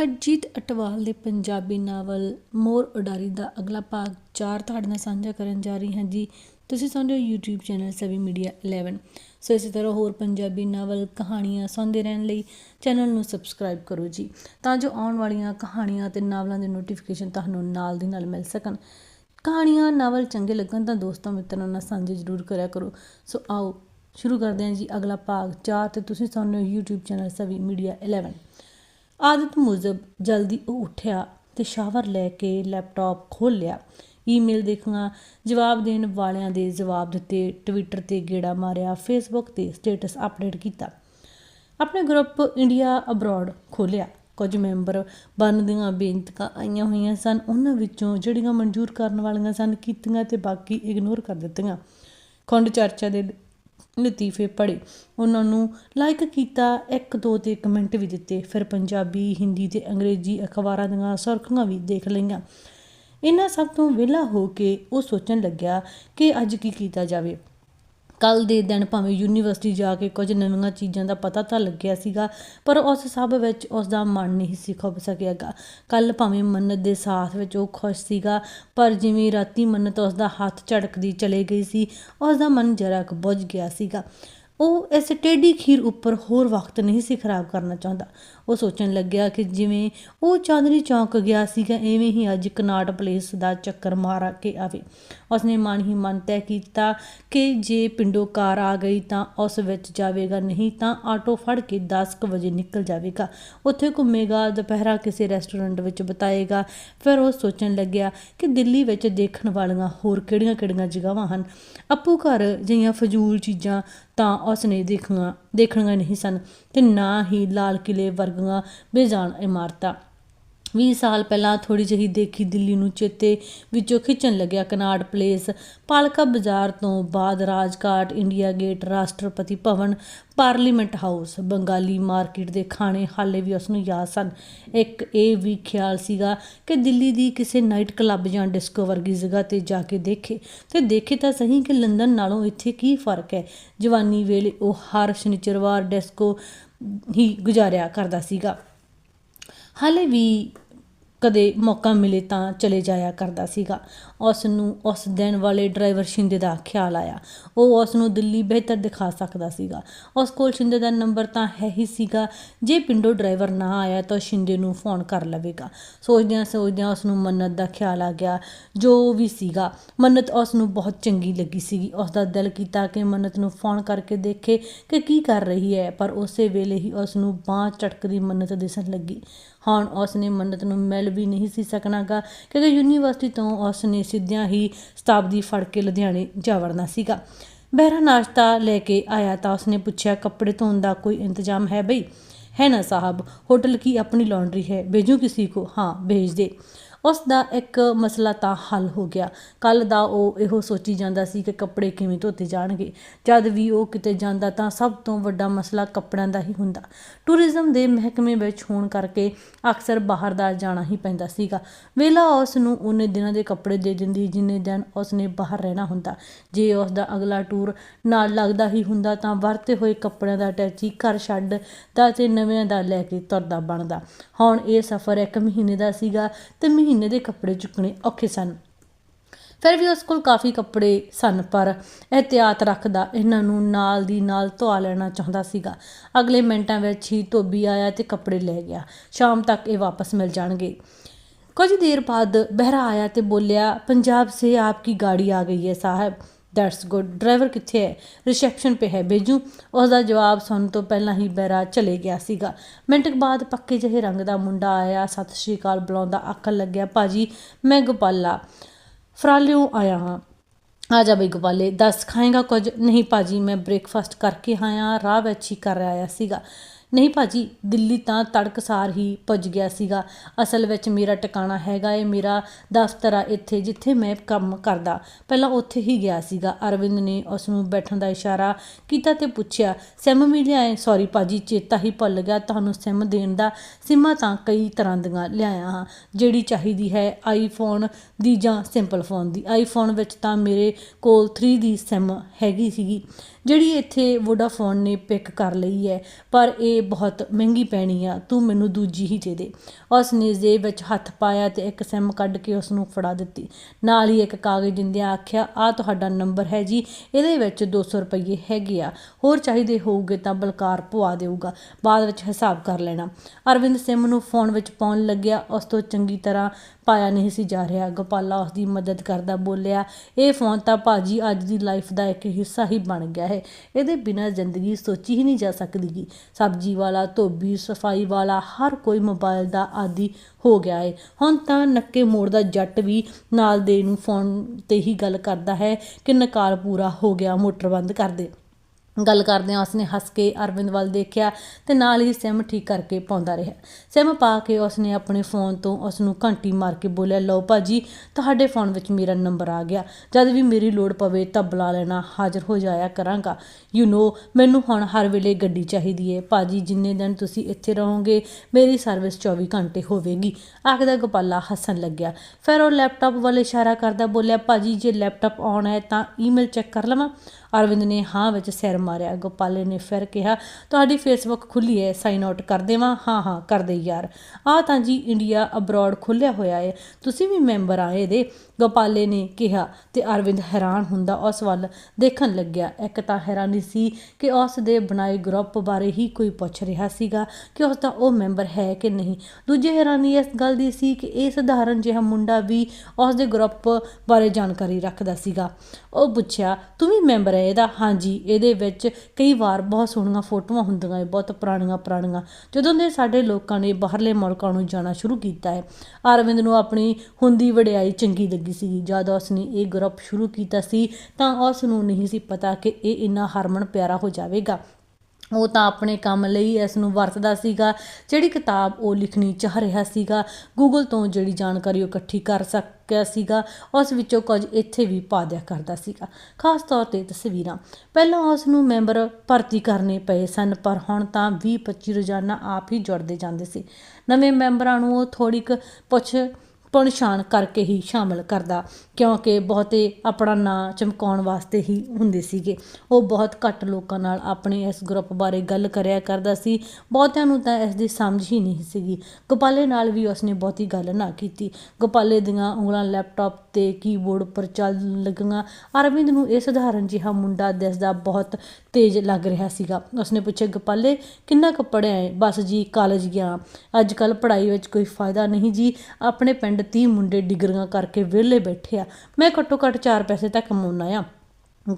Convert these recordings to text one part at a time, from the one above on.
ਹਰਜੀਤ ਅਟਵਾਲ ਦੇ ਪੰਜਾਬੀ ਨਾਵਲ ਮੋਰ ਉਡਾਰੀ ਦਾ ਅਗਲਾ ਭਾਗ 4 ਤੁਹਾਡੇ ਨਾਲ ਸਾਂਝਾ ਕਰਨ ਜਾ ਰਹੀ ਹਾਂ ਜੀ। ਤੁਸੀਂ ਸੁਣ ਰਹੇ ਹੋ YouTube channel Savi media 11 so ਇਸੇ ਤਰ੍ਹਾਂ ਹੋਰ ਪੰਜਾਬੀ ਨਾਵਲ, ਕਹਾਣੀਆਂ ਸੁਣਦੇ ਰਹਿਣ ਲਈ ਚੈਨਲ ਨੂੰ ਸਬਸਕ੍ਰਾਈਬ ਕਰੋ ਜੀ। ਤਾਂ ਜੋ ਆਉਣ ਵਾਲੀਆਂ ਕਹਾਣੀਆਂ ਤੇ ਨਾਵਲਾਂ ਦੇ ਨੋਟੀਫਿਕੇਸ਼ਨ ਤੁਹਾਨੂੰ ਨਾਲ ਦੀ ਨਾਲ ਮਿਲ ਸਕਣ। ਕਹਾਣੀਆਂ, ਨਾਵਲ ਚੰਗੇ ਲੱਗਣ ਤਾਂ ਦੋਸਤਾਂ ਮਿੱਤਰਾਂ ਨਾਲ ਸਾਂਝੇ ਜ਼ਰੂਰ ਕਰਿਆ ਕਰੋ। ਸੋ ਆਓ ਸ਼ੁਰੂ ਕਰਦੇ ਹਾਂ ਜੀ ਅਗਲਾ ਭਾਗ 4 ਤੇ ਤੁਸੀਂ ਸੁਣ ਰਹੇ ਹੋ YouTube ਚੈਨਲ ਸਵੀ ਮੀਡੀਆ 11 ਆਦਤ ਮੁਜਬ ਜਲਦੀ ਉਹ ਉੱਠਿਆ ਤੇ ਸ਼ਾਵਰ ਲੈ ਕੇ ਲੈਪਟਾਪ ਖੋਲ੍ਹ ਲਿਆ। ਈਮੇਲ ਦੇਖਣਾ, ਜਵਾਬ ਦੇਣ ਵਾਲਿਆਂ ਦੇ ਜਵਾਬ ਦਿੱਤੇ, ਟਵਿੱਟਰ ਤੇ ਗੇੜਾ ਮਾਰਿਆ, ਫੇਸਬੁੱਕ ਤੇ ਸਟੇਟਸ ਅਪਡੇਟ ਕੀਤਾ। ਆਪਣੇ ਗਰੁੱਪ ਇੰਡੀਆ ਅਬਰੋਡ ਖੋਲ੍ਹਿਆ। ਕੁਝ ਮੈਂਬਰ ਬਣਨ ਦੀਆਂ ਬੇਨਤੀਆਂ ਆਈਆਂ ਹੋਈਆਂ ਸਨ। ਉਹਨਾਂ ਵਿੱਚੋਂ ਜਿਹੜੀਆਂ ਮਨਜ਼ੂਰ ਕਰਨ ਵਾਲੀਆਂ ਸਨ, ਕੀਤੀਆਂ ਤੇ ਬਾਕੀ ਇਗਨੋਰ ਕਰ ਦਿੱਤੀਆਂ। ਖੁੰਡ ਚਰਚਾ ਦੇ ਲਤੀਫੇ ਪੜ੍ਹੇ। ਉਹਨਾਂ ਨੂੰ ਲਾਈਕ ਕੀਤਾ, ਇੱਕ, ਦੋ ਤੇ ਕਮੈਂਟ ਵੀ ਦਿੱਤੇ। ਫਿਰ ਪੰਜਾਬੀ, ਹਿੰਦੀ ਤੇ ਅੰਗਰੇਜ਼ੀ ਅਖਬਾਰਾਂ ਦੀਆਂ ਸੁਰਖੀਆਂ ਵੀ ਦੇਖ ਲਈਆਂ। ਇਹਨਾਂ ਸਭ ਤੋਂ ਵਿਹਲਾ ਹੋ ਕੇ ਉਹ ਸੋਚਣ ਲੱਗਿਆ ਕਿ ਅੱਜ ਕੀ ਕੀਤਾ ਜਾਵੇ। ਕੱਲ ਦੇ ਦਿਨ ਭਾਵੇਂ ਯੂਨੀਵਰਸਿਟੀ ਜਾ ਕੇ ਕੁਝ ਨਵੀਆਂ ਚੀਜ਼ਾਂ ਦਾ ਪਤਾ ਤਾਂ ਲੱਗਿਆ ਸੀਗਾ, ਪਰ ਉਸ ਸਭ ਵਿੱਚ ਉਸ ਦਾ ਮਨ ਨਹੀਂ ਸੀ ਖੁੱਭ ਸਕਿਆਗਾ ਕੱਲ ਭਾਵੇਂ ਮੰਨਤ ਦੇ ਸਾਥ ਵਿੱਚ ਉਹ ਖੁਸ਼ ਸੀਗਾ, ਪਰ ਜਿਵੇਂ ਰਾਤੀ ਮੰਨਤ ਉਸ ਦਾ ਹੱਥ ਝੜਕਦੀ ਚਲੇ ਗਈ ਸੀ ਉਸ ਦਾ ਮਨ ਜਰਾ ਕੁ ਬੁੱਝ ਗਿਆ ਸੀਗਾ। ਉਹ ਇਸ ਟੇਢੀ ਖੀਰ ਉੱਪਰ ਹੋਰ ਵਕਤ ਨਹੀਂ ਸੀ ਖਰਾਬ ਕਰਨਾ ਚਾਹੁੰਦਾ। ਉਹ ਸੋਚਣ ਲੱਗਿਆ ਕਿ ਜਿਵੇਂ ਉਹ ਚਾਂਦਨੀ ਚੌਂਕ ਗਿਆ ਸੀਗਾ, ਐਵੇਂ ਹੀ ਅੱਜ ਕਨਾਟ ਪਲੇਸ ਦਾ ਚੱਕਰ ਮਾਰ ਕੇ ਆਵੇ। ਉਸਨੇ ਮਨ ਹੀ ਮਨ ਤੈਅ ਕੀਤਾ ਕਿ ਜੇ ਪਿੰਡੋਂ ਕਾਰ ਆ ਗਈ ਤਾਂ ਉਸ ਵਿੱਚ ਜਾਵੇਗਾ, ਨਹੀਂ ਤਾਂ ਆਟੋ ਫੜ ਕੇ 10:00 ਵਜੇ ਨਿਕਲ ਜਾਵੇਗਾ। ਉੱਥੇ ਘੁੰਮੇਗਾ, ਦੁਪਹਿਰਾ ਕਿਸੇ ਰੈਸਟੋਰੈਂਟ ਵਿੱਚ ਬਿਤਾਏਗਾ। ਫਿਰ ਉਹ ਸੋਚਣ ਲੱਗਿਆ ਕਿ ਦਿੱਲੀ ਵਿੱਚ ਦੇਖਣ ਵਾਲੀਆਂ ਹੋਰ ਕਿਹੜੀਆਂ-ਕਿਹੜੀਆਂ ਜਗ੍ਹਾਵਾਂ ਹਨ। ਅੱਪੂ ਘਰ ਜਿਹੀਆਂ ਫਜ਼ੂਲ ਚੀਜ਼ਾਂ ਤਾਂ ਉਸਨੇ ਦੇਖੀਆਂ, ਦੇਖਣੀਆਂ ਨਹੀਂ ਸਨ ਤੇ ਨਾ ਹੀ ਲਾਲ ਕਿਲੇ ਵਰਗੀਆਂ ਬੇਜਾਨ ਇਮਾਰਤਾਂ। 20 ਸਾਲ ਪਹਿਲਾਂ ਥੋੜੀ ਜਿਹੀ ਦੇਖੀ ਦਿੱਲੀ ਨੂੰ ਚੇਤੇ ਵਿੱਚੋਂ ਖਿੱਚਣ ਲੱਗਿਆ ਕਨਾਡ ਪਲੇਸ। ਪਾਲਕਾ ਬਾਜ਼ਾਰ ਤੋਂ ਬਾਅਦ Rajghat India gate Rashtrapati Bhavan, parliament house, Bengali market ਦੇ ਖਾਣੇ ਹਾਲੇ ਵੀ ਉਸ ਨੂੰ ਯਾਦ ਸਨ। ਇੱਕ ਇਹ ਵੀ ਖਿਆਲ ਸੀਗਾ ਕਿ ਦਿੱਲੀ ਦੀ ਕਿਸੇ ਨਾਈਟ ਕਲੱਬ ਜਾਂ ਡਿਸਕੋ ਵਰਗੀ ਜਗ੍ਹਾ ਤੇ ਜਾ ਕੇ ਦੇਖੇ। ਤੇ ਦੇਖੇ ਤਾਂ ਸਹੀ ਕਿ ਲੰਡਨ ਨਾਲੋਂ ਇੱਥੇ ਕੀ ਫ਼ਰਕ ਹੈ? ਜਵਾਨੀ ਵੇਲੇ ਉਹ ਹਰ ਸ਼ਨੀਚਰਵਾਰ ਡਿਸਕੋ ਹੀ ਗੁਜ਼ਾਰਿਆ ਕਰਦਾ ਸੀਗਾ। ਹਾਲੇ ਵੀ ਕਦੇ ਮੌਕਾ ਮਿਲੇ ਤਾਂ ਚਲੇ ਜਾਇਆ ਕਰਦਾ ਸੀਗਾ। ਉਸ ਨੂੰ ਉਸ ਦਿਨ ਵਾਲੇ ਡਰਾਈਵਰ ਸ਼ਿੰਦੇ ਦਾ ਖਿਆਲ ਆਇਆ। ਉਹ ਉਸ ਨੂੰ ਦਿੱਲੀ ਬਿਹਤਰ ਦਿਖਾ ਸਕਦਾ ਸੀਗਾ। ਉਸ ਕੋਲ ਸ਼ਿੰਦੇ ਦਾ ਨੰਬਰ ਤਾਂ ਹੈ ਹੀ ਸੀਗਾ। ਜੇ ਪਿੰਡੋਂ ਡਰਾਈਵਰ ਨਾ ਆਇਆ ਤਾਂ ਸ਼ਿੰਦੇ ਨੂੰ ਫੋਨ ਕਰ ਲਵੇਗਾ। ਸੋਚਦਿਆਂ ਸੋਚਦਿਆਂ ਉਸ ਨੂੰ ਮੰਨਤ ਦਾ ਖਿਆਲ ਆ ਗਿਆ, ਜੋ ਵੀ ਸੀਗਾ। ਮੰਨਤ ਉਸ ਨੂੰ ਬਹੁਤ ਚੰਗੀ ਲੱਗੀ ਸੀਗੀ। ਉਸ ਦਾ ਦਿਲ ਕੀਤਾ ਕਿ ਮੰਨਤ ਨੂੰ ਫੋਨ ਕਰਕੇ ਦੇਖੇ ਕਿ ਕੀ ਕਰ ਰਹੀ ਹੈ, ਪਰ ਉਸੇ ਵੇਲੇ ਹੀ ਉਸ ਨੂੰ ਬਾਹ ਝਟਕਦੀ ਮੰਨਤ ਦਿਸਣ ਲੱਗੀ। ਹੁਣ ਉਸ ਨੇ ਮੰਨਤ ਨੂੰ ਮਿਲ ਵੀ ਨਹੀਂ ਸੀ ਸਕਣਾਗਾ, ਕਿਉਂਕਿ ਯੂਨੀਵਰਸਿਟੀ ਤੋਂ ਉਸ ਨੇ ਸਿੱਧਿਆਂ ਹੀ ਸਤਾਬਦੀ ਫੜ ਕੇ ਲੁਧਿਆਣੇ ਜਾ ਵੜਨਾ ਸੀਗਾ। ਬਹਿਰਾ ਨਾਸ਼ਤਾ ਲੈ ਕੇ ਆਇਆ ਤਾਂ ਉਸਨੇ ਪੁੱਛਿਆ, ਕੱਪੜੇ ਧੋਣ ਦਾ ਕੋਈ ਇੰਤਜ਼ਾਮ ਹੈ ਬਈ? ਹੈ ਨਾ ਸਾਹਿਬ, ਹੋਟਲ ਕੀ ਆਪਣੀ ਲਾਂਡਰੀ ਹੈ, ਭੇਜੂ ਕਿਸੇ ਕੋ। ਹਾਂ, ਭੇਜ ਦੇ। ਉਸ ਦਾ ਇੱਕ ਮਸਲਾ ਤਾਂ ਹੱਲ ਹੋ ਗਿਆ। ਕੱਲ ਦਾ ਉਹ ਇਹੋ ਸੋਚੀ ਜਾਂਦਾ ਸੀ ਕਿ ਕੱਪੜੇ ਕਿਵੇਂ ਧੋਤੇ ਜਾਣਗੇ। ਜਦ ਵੀ ਉਹ ਕਿਤੇ ਜਾਂਦਾ ਤਾਂ ਸਭ ਤੋਂ ਵੱਡਾ ਮਸਲਾ ਕੱਪੜਿਆਂ ਦਾ ਹੀ ਹੁੰਦਾ। ਟੂਰਿਜ਼ਮ ਦੇ ਮਹਿਕਮੇ ਵਿੱਚ ਹੋਣ ਕਰਕੇ ਅਕਸਰ ਬਾਹਰ ਦਾ ਜਾਣਾ ਹੀ ਪੈਂਦਾ ਸੀਗਾ। ਵੇਲਾ ਉਸ ਨੂੰ ਉਹਨੇ ਦਿਨਾਂ ਦੇ ਕੱਪੜੇ ਦੇ ਦਿੰਦੀ ਜਿੰਨੇ ਦਿਨ ਉਸ ਨੇ ਬਾਹਰ ਰਹਿਣਾ ਹੁੰਦਾ। ਜੇ ਉਸ ਦਾ ਅਗਲਾ ਟੂਰ ਨਾਲ ਲੱਗਦਾ ਹੀ ਹੁੰਦਾ ਤਾਂ ਵਰਤੇ ਹੋਏ ਕੱਪੜਿਆਂ ਦਾ ਟੈਚੀ ਘਰ ਛੱਡ ਤਾਂ ਤੇ ਨਵਿਆਂ ਦਾ ਲੈ ਕੇ ਤੁਰਦਾ ਬਣਦਾ। ਹੁਣ ਇਹ ਸਫ਼ਰ ਇੱਕ ਮਹੀਨੇ ਦਾ ਸੀਗਾ ਤੇ ਮਹੀਨੇ ਦੇ ਕੱਪੜੇ ਚੁੱਕਣੇ ਔਖੇ ਸਨ। ਫਿਰ ਵੀ ਉਸ ਕੋਲ ਕਾਫੀ ਕੱਪੜੇ ਸਨ, ਪਰ ਇhtiyat ਰੱਖਦਾ ਇਹਨਾਂ ਨੂੰ ਨਾਲ ਦੀ ਨਾਲ ਧਵਾ ਲੈਣਾ ਚਾਹੁੰਦਾ ਸੀਗਾ। ਅਗਲੇ ਮਿੰਟਾਂ ਵਿੱਚ ਹੀ ਧੋਬੀ ਆਇਆ ਤੇ ਕੱਪੜੇ ਲੈ ਗਿਆ। ਸ਼ਾਮ ਤੱਕ ਇਹ ਵਾਪਸ ਮਿਲ ਜਾਣਗੇ। ਕੁਝ ਦੇਰ ਬਾਅਦ ਬਹਿਰਾ ਆਇਆ ਤੇ ਬੋਲਿਆ, ਪੰਜਾਬ ਸੇ ਆਪਕੀ ਗਾੜੀ ਆ ਗਈ ਹੈ ਸਾਹਿਬ। That's good. ਡਰਾਈਵਰ ਕਿੱਥੇ ਹੈ? ਰਿਸੈਪਸ਼ਨ पे ਹੈ। ਬੇਜੂ ਉਸ ਦਾ ਜਵਾਬ ਸੁਣਨ ਤੋਂ ਪਹਿਲਾਂ ਹੀ ਬਹਿਰਾ ਚਲੇ ਗਿਆ ਸੀਗਾ। ਮਿੰਟ ਬਾਅਦ ਪੱਕੇ ਜਿਹੇ ਰੰਗ ਦਾ ਮੁੰਡਾ ਆਇਆ। ਸਤਿ ਸ਼੍ਰੀ ਅਕਾਲ ਬੁਲਾਉਂਦਾ ਆਖਣ ਲੱਗਿਆ। ਭਾਜੀ, ਮੈਂ ਗੋਪਾਲਾ। ਫਰਾਲਿਓ ਆਇਆ ਹਾਂ। ਆ ਜਾ ਬਈ ਗੋਪਾਲੇ, ਦੱਸ, ਖਾਏਗਾ ਕੁਝ? ਨਹੀਂ ਭਾਜੀ, ਮੈਂ ਬ੍ਰੇਕਫਾਸਟ ਕਰਕੇ ਆਇਆ, ਰਾਹ ਵਿੱਚ ਹੀ ਕਰ ਆਇਆ ਸੀਗਾ। ਨਹੀਂ ਭਾਜੀ, ਦਿੱਲੀ ਤਾਂ ਤੜਕਸਾਰ ਹੀ ਪੁੱਜ ਗਿਆ ਸੀਗਾ। ਅਸਲ ਵਿੱਚ ਮੇਰਾ ਟਿਕਾਣਾ ਹੈਗਾ ਏ, ਮੇਰਾ ਦਫ਼ਤਰ ਆ ਇੱਥੇ, ਜਿੱਥੇ ਮੈਂ ਕੰਮ ਕਰਦਾ। ਪਹਿਲਾਂ ਉੱਥੇ ਹੀ ਗਿਆ ਸੀਗਾ। ਅਰਵਿੰਦ ਨੇ ਉਸ ਨੂੰ ਬੈਠਣ ਦਾ ਇਸ਼ਾਰਾ ਕੀਤਾ ਤੇ ਪੁੱਛਿਆ, ਸਿਮ ਵੀ ਲਿਆਏ? ਸੌਰੀ ਭਾਜੀ, ਚੇਤਾ ਹੀ ਭੁੱਲ ਗਿਆ ਤੁਹਾਨੂੰ ਸਿਮ ਦੇਣ ਦਾ। ਸਿਮਾਂ ਤਾਂ ਕਈ ਤਰ੍ਹਾਂ ਦੀਆਂ ਲਿਆਇਆ ਹਾਂ। ਜਿਹੜੀ ਚਾਹੀਦੀ ਹੈ ਆਈਫੋਨ ਦੀ ਜਾਂ ਸਿੰਪਲ ਫੋਨ ਦੀ। ਆਈਫੋਨ ਵਿੱਚ ਤਾਂ ਮੇਰੇ ਕੋਲ 3 ਦੀ ਸਿਮ ਹੈਗੀ ਸੀਗੀ। ਜਿਹੜੀ ਇੱਥੇ ਵੋਡਾਫੋਨ ਨੇ ਪਿਕ ਕਰ ਲਈ ਹੈ। ਪਰ ਇਹ ਬਹੁਤ ਮਹਿੰਗੀ ਪੈਣੀ ਆ, ਤੂੰ ਮੈਨੂੰ ਦੂਜੀ ਹੀ ਦੇ ਦੇ। ਉਸ ਨੇ ਜੇਬ ਵਿੱਚ ਹੱਥ ਪਾਇਆ ਤੇ ਇੱਕ ਸਿਮ ਕੱਢ ਕੇ ਉਸ ਨੂੰ ਫੜਾ ਦਿੱਤੀ। ਨਾਲ ਹੀ ਇੱਕ ਕਾਗਜ਼ ਦਿੰਦਿਆਂ ਆਖਿਆ, ਆ ਤੁਹਾਡਾ ਨੰਬਰ ਹੈ ਜੀ, ਇਹਦੇ ਵਿੱਚ 200 ਰੁਪਏ ਹੈਗੇ ਆ। ਹੋਰ ਚਾਹੀਦੇ ਹੋਊਗੇ ਤਾਂ ਬਲਕਾਰ ਪਵਾ ਦੇਊਗਾ। ਬਾਅਦ ਵਿੱਚ ਹਿਸਾਬ ਕਰ ਲੈਣਾ। ਅਰਵਿੰਦ ਸਿਮ ਨੂੰ ਫੋਨ ਵਿੱਚ ਪਾਉਣ ਲੱਗਿਆ। ਉਸ ਤੋਂ ਚੰਗੀ ਤਰ੍ਹਾਂ ਪਾਇਆ ਨਹੀਂ ਸੀ ਜਾ ਰਿਹਾ। ਗੋਪਾਲਾ ਉਸ ਦੀ ਮਦਦ ਕਰਦਾ ਬੋਲਿਆ, ਇਹ ਫੋਨ ਤਾਂ ਭਾਜੀ ਅੱਜ ਦੀ ਲਾਈਫ ਦਾ ਇੱਕ ਹਿੱਸਾ ਹੀ ਬਣ ਗਿਆ ਹੈ। ਇਹਦੇ ਬਿਨਾਂ ਜ਼ਿੰਦਗੀ ਸੋਚੀ ਹੀ ਨਹੀਂ ਜਾ ਸਕਦੀ ਗੀ ਸਬਜ਼ੀ ਵਾਲਾ, ਧੋਬੀ, ਸਫ਼ਾਈ ਵਾਲਾ, ਹਰ ਕੋਈ ਮੋਬਾਈਲ ਦਾ ਆਦੀ ਹੋ ਗਿਆ ਹੈ ਹੁਣ ਤਾਂ ਨੱਕੇ ਮੋੜ ਦਾ ਜੱਟ ਵੀ ਨਾਲ ਦੇ ਨੂੰ ਫੋਨ ਤੇ ਹੀ ਗੱਲ ਕਰਦਾ ਹੈ ਕਿ ਨਕਾਰ ਪੂਰਾ ਹੋ ਗਿਆ ਮੋਟਰ ਬੰਦ ਕਰ ਦੇ। ਗੱਲ ਕਰਦਿਆਂ ਉਸਨੇ ਹੱਸ ਕੇ ਅਰਵਿੰਦ ਵੱਲ ਦੇਖਿਆ ਤੇ ਨਾਲ ਹੀ ਸਿਮ ਠੀਕ ਕਰਕੇ ਪਾਉਂਦਾ ਰਿਹਾ। ਸਿਮ ਪਾ ਕੇ ਉਸਨੇ ਆਪਣੇ ਫੋਨ ਤੋਂ ਉਸ ਨੂੰ ਘੰਟੀ ਮਾਰ ਕੇ ਬੋਲਿਆ, ਲਓ ਭਾਜੀ, ਤੁਹਾਡੇ ਫੋਨ ਵਿੱਚ ਮੇਰਾ ਨੰਬਰ ਆ ਗਿਆ। ਜਦ ਵੀ ਮੇਰੀ ਲੋੜ ਪਵੇ ਤਾਂ ਬੁਲਾ ਲੈਣਾ, ਹਾਜ਼ਰ ਹੋ ਜਾਇਆ ਕਰਾਂਗਾ। ਯੂ نو ਮੈਨੂੰ ਹੁਣ ਹਰ ਵੇਲੇ ਗੱਡੀ ਚਾਹੀਦੀ ਹੈ ਭਾਜੀ, ਜਿੰਨੇ ਦਿਨ ਤੁਸੀਂ ਇੱਥੇ ਰਹੋਗੇ, ਮੇਰੀ ਸਰਵਿਸ 24 ਘੰਟੇ ਹੋਵੇਗੀ। ਆਖਦਾ ਗੋਪਾਲਾ ਹੱਸਣ ਲੱਗਿਆ। ਫਿਰ ਉਹ ਲੈਪਟਾਪ ਵੱਲ ਇਸ਼ਾਰਾ ਕਰਦਾ ਬੋਲਿਆ, ਭਾਜੀ, ਜੇ ਲੈਪਟਾਪ ਆਨ ਹੈ ਤਾਂ ਈਮੇਲ ਚੈੱਕ ਕਰ ਲਵਾਂ। ਅਰਵਿੰਦ ਨੇ ਹਾਂ ਵਿੱਚ ਸਿਰ ਮਾਰਿਆ, ਗੋਪਾਲੇ ਨੇ ਫਿਰ ਕਿਹਾ, ਤੁਹਾਡੀ ਫੇਸਬੁੱਕ ਖੁੱਲੀ ਹੈ ਸਾਈਨ ਆਊਟ ਕਰ ਦੇਵਾਂ? ਹਾਂ ਹਾਂ, ਕਰ ਦੇ ਯਾਰ। ਆ ਤਾਂ ਜੀ ਇੰਡੀਆ ਅਬਰੋਡ ਖੁੱਲਿਆ ਹੋਇਆ ਹੈ ਤੁਸੀਂ ਵੀ ਮੈਂਬਰ ਆਏ ਦੇ ਗੋਪਾਲੇ ਨੇ ਕਿਹਾ ਤੇ ਅਰਵਿੰਦ ਹੈਰਾਨ ਹੁੰਦਾ ਉਸ ਵੱਲ ਦੇਖਣ ਲੱਗਿਆ। ਇੱਕ ਤਾਂ ਹੈਰਾਨੀ ਸੀ ਕਿ ਉਸ ਦੇ ਬਣਾਏ ਗਰੁੱਪ ਬਾਰੇ ਹੀ ਕੋਈ ਪੁੱਛ ਰਿਹਾ ਸੀਗਾ ਕਿ ਉਸ ਦਾ ਉਹ ਮੈਂਬਰ ਹੈ ਕਿ ਨਹੀਂ। ਦੂਜੀ ਹੈਰਾਨੀ ਇਸ ਗੱਲ ਦੀ ਸੀ ਕਿ ਇਹ ਸਧਾਰਨ ਜਿਹਾ ਮੁੰਡਾ ਵੀ ਉਸ ਦੇ ਗਰੁੱਪ ਬਾਰੇ ਜਾਣਕਾਰੀ ਰੱਖਦਾ ਸੀਗਾ। ਉਹ ਪੁੱਛਿਆ, ਤੂੰ ਵੀ ਮੈਂਬਰ ਇਹਦਾ ਹਾਂਜੀ, ਇਹਦੇ ਵਿੱਚ ਕਈ ਵਾਰ ਬਹੁਤ ਸੋਹਣੀਆਂ ਫੋਟੋਆਂ ਹੁੰਦੀਆਂ ਹੈ ਬਹੁਤ ਪੁਰਾਣੀਆਂ ਪੁਰਾਣੀਆਂ। ਜਦੋਂ ਦੇ ਸਾਡੇ ਲੋਕਾਂ ਨੇ ਬਾਹਰਲੇ ਮੁਲਕਾਂ ਨੂੰ ਜਾਣਾ ਸ਼ੁਰੂ ਕੀਤਾ ਹੈ ਅਰਵਿੰਦ ਨੂੰ ਆਪਣੀ ਹੁੰਦੀ ਵਡਿਆਈ ਚੰਗੀ ਲੱਗੀ ਸੀ। ਜਦ ਉਸ ਨੇ ਇਹ ਗਰੁੱਪ ਸ਼ੁਰੂ ਕੀਤਾ ਸੀ, ਤਾਂ ਉਸ ਨੂੰ ਨਹੀਂ ਸੀ ਪਤਾ ਕਿ ਇਹ ਇੰਨਾ ਹਰਮਨ ਪਿਆਰਾ ਹੋ ਜਾਵੇਗਾ। ਉਹ ਤਾਂ ਆਪਣੇ ਕੰਮ ਲਈ ਇਸ ਨੂੰ ਵਰਤਦਾ ਸੀਗਾ, ਜਿਹੜੀ ਕਿਤਾਬ ਉਹ ਲਿਖਣੀ ਚਾਹ ਰਿਹਾ ਸੀਗਾ ਗੂਗਲ ਤੋਂ ਜਿਹੜੀ ਜਾਣਕਾਰੀ ਉਹ ਇਕੱਠੀ ਕਰ ਸਕਿਆ ਸੀਗਾ, ਉਸ ਵਿੱਚੋਂ ਕੁਝ ਇੱਥੇ ਵੀ ਪਾ ਦਿਆ ਕਰਦਾ ਸੀਗਾ। ਖਾਸ ਤੌਰ ਤੇ ਤਸਵੀਰਾਂ। ਪਹਿਲਾਂ ਉਸ ਨੂੰ ਮੈਂਬਰ ਭਰਤੀ ਕਰਨੇ ਪਏ ਸਨ, ਪਰ ਹੁਣ ਤਾਂ 20 25 ਰੋਜ਼ਾਨਾ ਆਪ ਹੀ ਜੁੜਦੇ ਜਾਂਦੇ ਸੀ। ਨਵੇਂ ਮੈਂਬਰਾਂ ਨੂੰ ਉਹ ਥੋੜੀ ਕੁ ਪੁੱਛ ਪਛਾਣ ਕਰਕੇ ਹੀ ਸ਼ਾਮਲ ਕਰਦਾ, ਕਿਉਂਕਿ ਬਹੁਤੇ ਆਪਣਾ ਨਾਂ ਚਮਕਾਉਣ ਵਾਸਤੇ ਹੀ ਹੁੰਦੇ ਸੀਗੇ। ਉਹ ਬਹੁਤ ਘੱਟ ਲੋਕਾਂ ਨਾਲ ਆਪਣੇ ਇਸ ਗਰੁੱਪ ਬਾਰੇ ਗੱਲ ਕਰਿਆ ਕਰਦਾ ਸੀ। ਬਹੁਤਿਆਂ ਨੂੰ ਤਾਂ ਇਸ ਦੀ ਸਮਝ ਹੀ ਨਹੀਂ ਸੀਗੀ। ਗੋਪਾਲੇ ਨਾਲ ਵੀ ਉਸਨੇ ਬਹੁਤੀ ਗੱਲ ਨਾ ਕੀਤੀ। ਗੋਪਾਲੇ ਦੀਆਂ ਉਂਗਲਾਂ ਲੈਪਟਾਪ ਤੇ ਕੀਬੋਰਡ ਉੱਪਰ ਚੱਲਣ ਲੱਗੀਆਂ। ਅਰਵਿੰਦ ਨੂੰ ਇਹ ਸਧਾਰਨ ਜਿਹਾ ਮੁੰਡਾ ਦਿਸਦਾ ਬਹੁਤ ਤੇਜ਼ ਲੱਗ ਰਿਹਾ ਸੀਗਾ। ਉਸਨੇ ਪੁੱਛਿਆ, ਗੋਪਾਲੇ, ਕਿੰਨਾ ਕੁ ਪੜ੍ਹਿਆ ਹੈ ਬਸ ਜੀ ਕਾਲਜ ਗਿਆ। ਅੱਜ ਕੱਲ ਪੜ੍ਹਾਈ ਵਿੱਚ ਕੋਈ ਫਾਇਦਾ ਨਹੀਂ ਜੀ। ਆਪਣੇ ਪਿੰਡ 30 ਮੁੰਡੇ ਡਿਗਰੀਆਂ ਕਰਕੇ ਵਿਹਲੇ ਬੈਠੇ ਆ। ਮੈਂ ਘੱਟੋ ਘੱਟ 4 ਪੈਸੇ ਤਾਂ ਕਮਾਉਣਾ ਆ।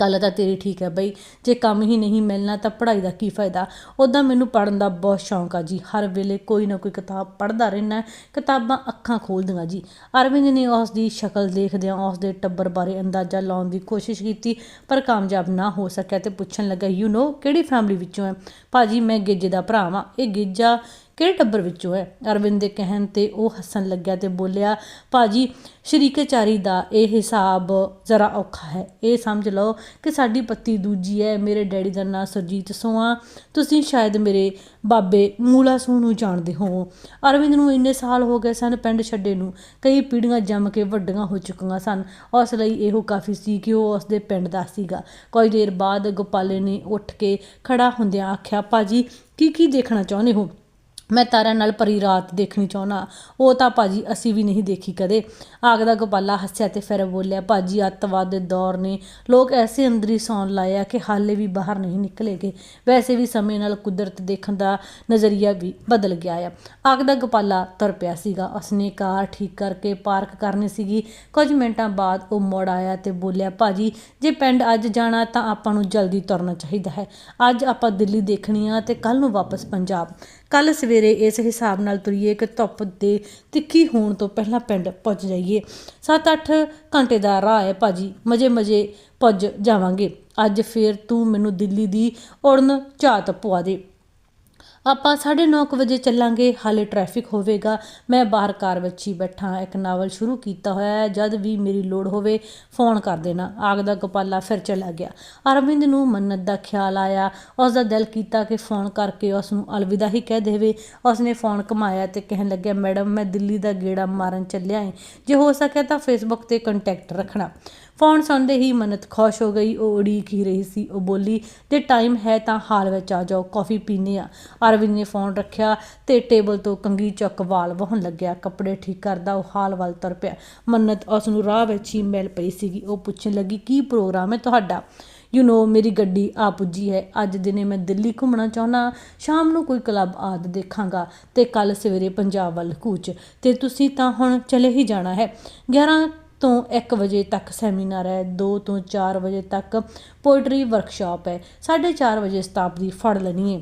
ਗੱਲ ਤਾਂ ਤੇਰੀ ਠੀਕ ਹੈ ਬਈ, ਜੇ ਕੰਮ ਹੀ ਨਹੀਂ ਮਿਲਣਾ ਤਾਂ ਪੜ੍ਹਾਈ ਦਾ ਕੀ ਫਾਇਦਾ? ਉਦਾਂ ਮੈਨੂੰ ਪੜ੍ਹਨ ਦਾ ਬਹੁਤ ਸ਼ੌਂਕ ਆ ਜੀ। ਹਰ ਵੇਲੇ ਕੋਈ ਨਾ ਕੋਈ ਕਿਤਾਬ ਪੜ੍ਹਦਾ ਰਹਿਣਾ ਕਿਤਾਬਾਂ ਅੱਖਾਂ ਖੋਲਦੀਆਂ ਜੀ। ਅਰਵਿੰਦ ਨੇ ਉਸ ਦੀ ਸ਼ਕਲ ਦੇਖਦਿਆਂ ਉਸ ਦੇ ਟੱਬਰ ਬਾਰੇ ਅੰਦਾਜ਼ਾ ਲਾਉਣ ਦੀ ਕੋਸ਼ਿਸ਼ ਕੀਤੀ, ਪਰ ਕਾਮਯਾਬ ਨਾ ਹੋ ਸਕਿਆ ਤੇ ਪੁੱਛਣ ਲੱਗਾ ਯੂ نو ਕਿਹੜੀ ਫੈਮਿਲੀ ਵਿੱਚੋਂ ਹੈ? ਭਾਜੀ, ਮੈਂ ਗਿੱਜੇ ਦਾ ਭਰਾ ਵਾਂ। ਇਹ ਗੇਜਾ ਕਿਹੜੇ ਟੱਬਰ ਵਿੱਚੋਂ ਹੈ? ਅਰਵਿੰਦ ਦੇ ਕਹਿਣ ਤੇ ਉਹ ਹੱਸਣ ਲੱਗਿਆ ਤੇ ਬੋਲਿਆ, ਭਾਜੀ ਸ਼ਰੀਕੇਚਾਰੀ ਦਾ ਇਹ ਹਿਸਾਬ ਜ਼ਰਾ ਔਖਾ ਹੈ। ਇਹ ਸਮਝ ਲਓ ਕਿ ਸਾਡੀ ਪੱਤੀ ਦੂਜੀ ਹੈ। ਮੇਰੇ ਡੈਡੀ ਦਾ ਨਾਂ ਸਰਜੀਤ ਸੋਆ ਤੁਸੀਂ ਸ਼ਾਇਦ ਮੇਰੇ ਬਾਬੇ ਮੂਲਾ ਸੋਹ ਨੂੰ ਜਾਣਦੇ ਹੋ। ਅਰਵਿੰਦ ਨੂੰ ਇੰਨੇ ਸਾਲ ਹੋ ਗਏ ਸਨ ਪਿੰਡ ਛੱਡੇ ਨੂੰ। ਕਈ ਪੀੜ੍ਹੀਆਂ ਜੰਮ ਕੇ ਵੱਡੀਆਂ ਹੋ ਚੁੱਕੀਆਂ ਸਨ। ਉਸ ਲਈ ਇਹੋ ਕਾਫੀ ਸੀ ਕਿ ਉਹ ਉਸ ਦੇ ਪਿੰਡ ਦਾ ਸੀਗਾ। ਕੁਝ ਦੇਰ ਬਾਅਦ ਗੋਪਾਲੇ ਨੇ ਉੱਠ ਕੇ ਖੜਾ ਹੁੰਦਿਆਂ ਆਖਿਆ, ਭਾਜੀ ਕੀ ਕੀ ਦੇਖਣਾ ਚਾਹੁੰਦੇ ਹੋ? ਮੈਂ ਤਾਰਿਆਂ ਨਾਲ ਭਰੀ ਰਾਤ ਦੇਖਣੀ ਚਾਹੁੰਦਾ ਉਹ ਤਾਂ ਭਾਜੀ ਅਸੀਂ ਵੀ ਨਹੀਂ ਦੇਖੀ ਕਦੇ। ਆਗਦਾ ਗੋਪਾਲਾ ਹੱਸਿਆ ਤੇ ਫਿਰ ਬੋਲਿਆ, ਭਾਜੀ, ਅੱਤਵਾਦ ਦੇ ਦੌਰ ਨੇ। ਲੋਕ ਐਸੇ ਅੰਦਰੀ ਸੌਣ ਲਾਇਆ ਕਿ ਹਾਲੇ ਵੀ ਬਾਹਰ ਨਹੀਂ ਨਿਕਲੇਗੇ। ਵੈਸੇ ਵੀ ਸਮੇਂ ਨਾਲ ਕੁਦਰਤ ਦੇਖਣ ਦਾ ਨਜ਼ਰੀਆ ਵੀ ਬਦਲ ਗਿਆ ਆ। ਆਗਦਾ ਗੋਪਾਲਾ ਤੁਰ ਪਿਆ ਸੀਗਾ। ਉਸਨੇ ਕਾਰ ਠੀਕ ਕਰਕੇ ਪਾਰਕ ਕਰਨੀ ਸੀਗੀ। ਕੁਝ ਮਿੰਟਾਂ ਬਾਅਦ ਉਹ ਮੁੜ ਆਇਆ ਤੇ ਬੋਲਿਆ, ਭਾਜੀ, ਜੇ ਪਿੰਡ ਅੱਜ ਜਾਣਾ ਤਾਂ ਆਪਾਂ ਨੂੰ ਜਲਦੀ ਤੁਰਨਾ ਚਾਹੀਦਾ ਹੈ। ਅੱਜ ਆਪਾਂ ਦਿੱਲੀ ਦੇਖਣੀ ਆ ਤੇ ਕੱਲ ਨੂੰ ਵਾਪਸ ਪੰਜਾਬ। ਕੱਲ ਸਵੇਰੇ ਇਸ ਹਿਸਾਬ ਨਾਲ ਤੁਰੀਏ ਕਿ ਧੁੱਪ ਦੇ ਤਿੱਖੀ ਹੋਣ ਤੋਂ ਪਹਿਲਾਂ ਪਿੰਡ ਪਹੁੰਚ ਜਾਈਏ। 7-8 ਘੰਟੇ ਦਾ ਰਾਹ ਹੈ ਭਾਜੀ, ਮਜੇ ਮਜੇ ਪੁੱਜ ਜਾਵਾਂਗੇ। ਅੱਜ ਫੇਰ ਤੂੰ ਮੈਨੂੰ ਦਿੱਲੀ ਦੀ ਉੜਨ ਝਾਤ ਪਵਾ ਦੇ। ਆਪਾਂ 9:30 ਵਜੇ ਚੱਲਾਂਗੇ, ਹਾਲੇ ਟ੍ਰੈਫਿਕ ਹੋਵੇਗਾ। ਮੈਂ ਬਾਹਰ ਕਾਰ ਵਿੱਚ ਹੀ ਬੈਠਾ, ਇੱਕ ਨਾਵਲ ਸ਼ੁਰੂ ਕੀਤਾ ਹੋਇਆ ਹੈ। ਜਦ ਵੀ ਮੇਰੀ ਲੋੜ ਹੋਵੇ ਫੋਨ ਕਰ ਦੇਣਾ। ਆਗਦਾ ਗੋਪਾਲਾ ਫਿਰ ਚਲਾ ਗਿਆ। ਅਰਵਿੰਦ ਨੂੰ ਮੰਨਤ ਦਾ ਖਿਆਲ ਆਇਆ। ਉਸ ਦਾ ਦਿਲ ਕੀਤਾ ਕਿ ਫੋਨ ਕਰਕੇ ਉਸ ਨੂੰ ਅਲਵਿਦਾ ਹੀ ਕਹਿ ਦੇਵੇ। ਉਸ ਨੇ ਫੋਨ ਘਮਾਇਆ ਤੇ ਕਹਿਣ ਲੱਗਿਆ, ਮੈਡਮ, ਮੈਂ ਦਿੱਲੀ ਦਾ ਗੇੜਾ ਮਾਰਨ ਚੱਲਿਆ ਹਾਂ ਜੇ ਹੋ ਸਕੇ ਤਾਂ ਫੇਸਬੁੱਕ ਤੇ ਕੰਟੈਕਟ ਰੱਖਣਾ। ਫੋਨ ਸੁਣਦੇ ਹੀ ਮੰਨਤ ਖੁਸ਼ ਹੋ ਗਈ, ਉਹ ਉਡੀਕ ਹੀ ਰਹੀ ਸੀ, ਉਹ ਬੋਲੀ, ਜੇ ਟਾਈਮ ਹੈ ਤਾਂ ਹਾਲ ਵਿੱਚ ਆ ਜਾਓ, ਕਾਫੀ ਪੀਨੇ ਆ ਅਰਵਿੰਦ ਨੇ ਫੋਨ ਰੱਖਿਆ ਤੇ ਟੇਬਲ ਤੋਂ ਕੰਗੀ ਚੁੱਕ ਵਾਲ ਵਹਣ ਲੱਗਿਆ, ਕੱਪੜੇ ਠੀਕ ਕਰਦਾ ਉਹ ਹਾਲ ਵੱਲ ਤੁਰ ਪਿਆ। ਮੰਨਤ ਉਸ ਨੂੰ ਰਾਹ ਵਿੱਚ ਹੀ ਮਿਲ ਪਈ ਸੀਗੀ, ਉਹ ਪੁੱਛਣ ਲੱਗੀ, ਕੀ ਪ੍ਰੋਗਰਾਮ ਹੈ ਤੁਹਾਡਾ? ਯੂ نو ਮੇਰੀ ਗੱਡੀ ਆ ਪੁੱਜੀ ਹੈ, ਅੱਜ ਦਿਨੇ ਮੈਂ ਦਿੱਲੀ ਘੁੰਮਣਾ ਚਾਹੁੰਦਾ ਸ਼ਾਮ ਨੂੰ ਕੋਈ ਕਲੱਬ ਆਦ ਦੇਖਾਂਗਾ ਤੇ ਕੱਲ ਸਵੇਰੇ ਪੰਜਾਬ ਵੱਲ ਕੂਚ, ਤੇ ਤੁਸੀਂ ਤਾਂ ਹੁਣ ਚਲੇ ਹੀ ਜਾਣਾ ਹੈ। 11 ਤੋਂ 1 ਵਜੇ ਤੱਕ ਸੈਮੀਨਾਰ ਹੈ 2 ਤੋਂ 4 ਵਜੇ ਤੱਕ ਪੋਇਟਰੀ ਵਰਕਸ਼ਾਪ ਹੈ। 4:30 ਵਜੇ ਸਤਾਬਦੀ ਫੜ ਲੈਣੀ ਹੈ।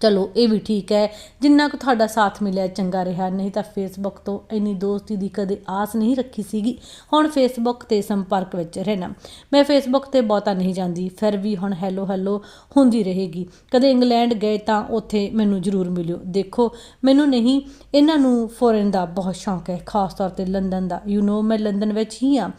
ਚਲੋ, ਇਹ ਵੀ ਠੀਕ ਹੈ। ਜਿੰਨਾ ਕੁ ਤੁਹਾਡਾ ਸਾਥ ਮਿਲਿਆ, ਚੰਗਾ ਰਿਹਾ। ਨਹੀਂ ਤਾਂ ਫੇਸਬੁੱਕ ਤੋਂ ਇੰਨੀ ਦੋਸਤੀ ਦੀ ਕਦੇ ਆਸ ਨਹੀਂ ਰੱਖੀ ਸੀਗੀ। ਹੁਣ ਫੇਸਬੁੱਕ ਤੇ ਸੰਪਰਕ ਵਿੱਚ ਰਹਿਣਾ। ਮੈਂ ਫੇਸਬੁੱਕ ਤੇ ਬਹੁਤਾ ਨਹੀਂ ਜਾਂਦੀ। ਫਿਰ ਵੀ ਹੁਣ ਹੈਲੋ ਹੈਲੋ ਹੁੰਦੀ ਰਹੇਗੀ। ਕਦੇ ਇੰਗਲੈਂਡ ਗਏ ਤਾਂ ਉੱਥੇ ਮੈਨੂੰ ਜ਼ਰੂਰ ਮਿਲਿਓ। ਦੇਖੋ, ਮੈਨੂੰ ਨਹੀਂ, ਇਹਨਾਂ ਨੂੰ ਫੋਰਨ ਦਾ ਬਹੁਤ ਸ਼ੌਂਕ ਹੈ। ਖਾਸ ਤੌਰ ਤੇ ਲੰਡਨ ਦਾ। ਯੂ نو ਮੈਂ ਲੰਡਨ ਵਿੱਚ ਹੀ ਆ